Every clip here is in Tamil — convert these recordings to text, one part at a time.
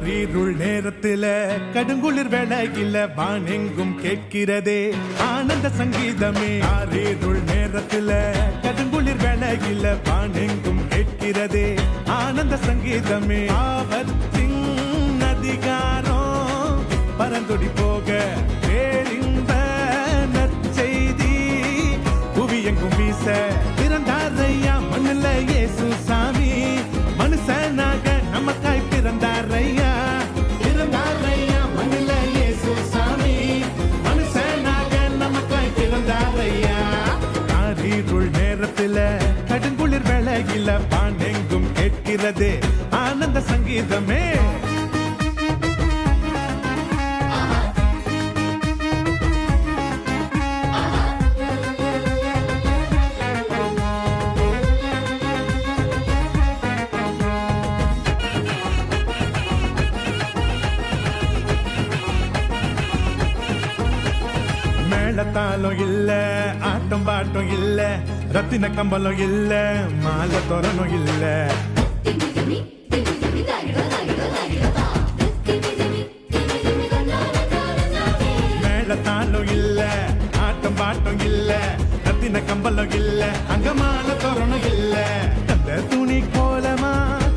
காரிருள் நேரத்தில கடுங்குளிர் வேளையில வானெங்கும் கேட்கிறதே. ஆனந்த சங்கீதமே. காரிருள் நேரத்தில கடுங்குளிர் வேளையில வானெங்கும் கேட்கிறதே. ஆனந்த சங்கீதமே. ஆபத்தின் கேட்கிறது ஆனந்த சங்கீதமே. மேளத்தாளம் இல்ல ஆட்டம் பாட்டம் இல்ல ரத்தின கம்பளம் இல்ல மாலை தோரணம் இல்லை. மேளத்தாளம் இல்ல ஆட்டம் பாட்டம் இல்ல ரத்தின கம்பளம் இல்ல அங்க தோரணம் இல்ல. அந்த துணி கோலமா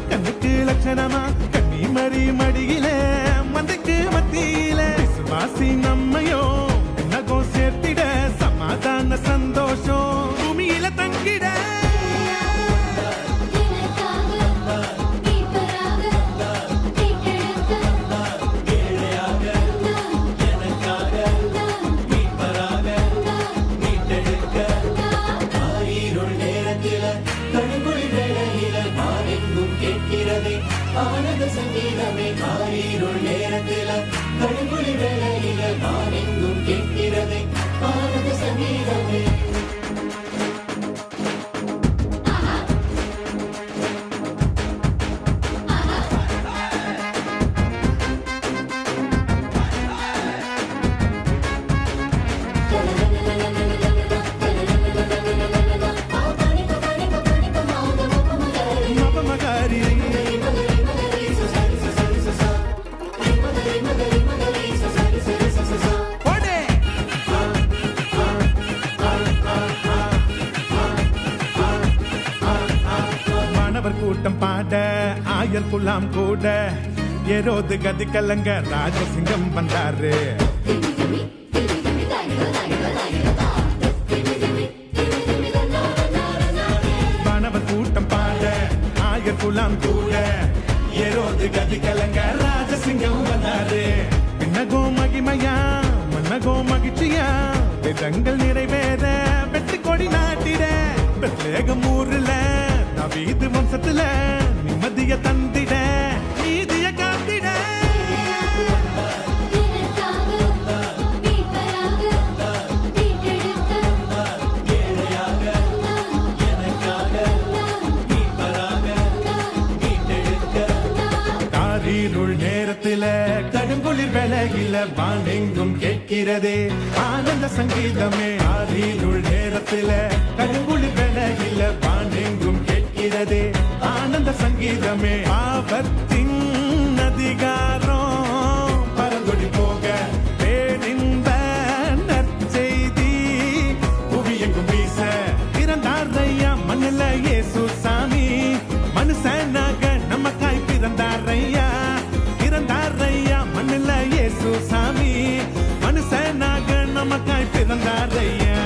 கண்ணுக்கு லட்சணமா கண்ணி மறி மடியில மந்தைக்கு மத்தியில விசுவாசி நம்ம நேரத்தில கடுங்குழி வேளையில மாறெங்கும் கூட பாட ஆயர் குலாம் கூட. எரோது கதி கலங்க ராஜசிங்கம் வந்தாரு மாணவர் கூட்டம் பாட ஆயர் குலாம் கூட. எரோது கதி கலங்க ராஜசிங்கம் வந்தாரு பின்னகோ மகிமையா மன்னகோ மகிழ்ச்சியா. விதங்கள் நிறைவேற வெற்றி கொடி நாட்டிட பிரத்யேகம் ஊர்ல. நவீது வம்சத்துல நிம்மதிய தந்திட நீதிய காத்திட. காரிருள் நேரத்தில கடுங்குளிர் வேலையில வானெங்கும் கேட்கிறதே ஆனந்த சங்கீதமே. காரிருள் நேரத்தில கடுங்குளிர் விலகில வானெங்கும் கேட்கிறதே ஆனந்த சங்கீதமே. ஆபத்தின் அதிகாரம். பரந்தொடி போக பேரின்ப நற்செய்தி. புவியெங்கும் வீச பிறந்தார் ஐயா மண்ணில் இயேசு சாமி மனுஷனாக நமக்காய் பிறந்தார் ஐயா. மண்ணில் இயேசு சாமி மனுஷனாக நமக்காய் பிறந்தாரையா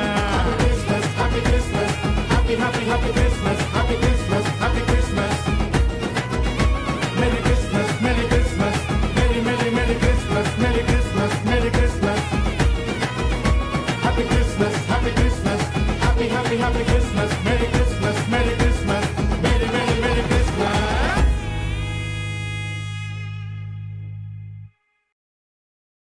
Happy Christmas, happy, happy, happy Christmas, Merry Christmas, Merry